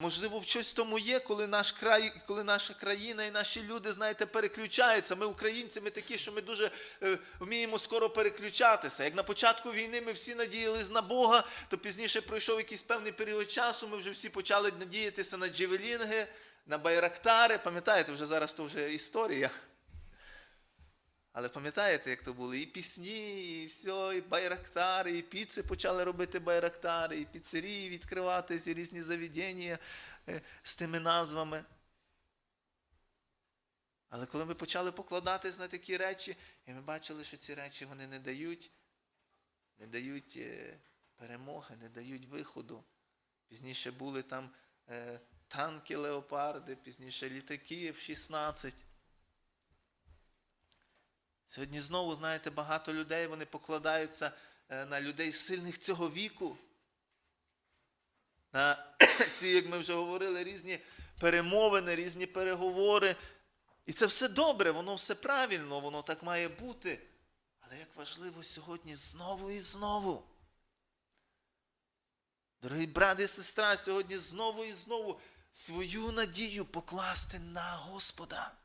Можливо, в щось тому є, коли наш край, коли наша країна і наші люди, знаєте, переключаються. Ми, українці, ми такі, що ми дуже е, вміємо скоро переключатися. Як на початку війни ми всі надіялись на Бога, то пізніше пройшов якийсь певний період часу, ми вже всі почали надіятися на джевелінги, на байрактари. Пам'ятаєте, вже зараз то вже історія. Але пам'ятаєте, як то були і пісні, і все, і байрактари, і піци почали робити байрактари, і піцерії відкриватися, і різні заведення е, з тими назвами. Але коли ми почали покладатись на такі речі, і ми бачили, що ці речі вони не дають, не дають е, перемоги, не дають виходу. Пізніше були там е, танки леопарди, пізніше літаки F-16. Сьогодні знову, знаєте, багато людей вони покладаються е, на людей сильних цього віку. На ці, як ми вже говорили, різні перемовини, різні переговори. І це все добре, воно все правильно, воно так має бути. Але як важливо сьогодні знову і знову. Дорогі брат і сестра, сьогодні знову і знову свою надію покласти на Господа.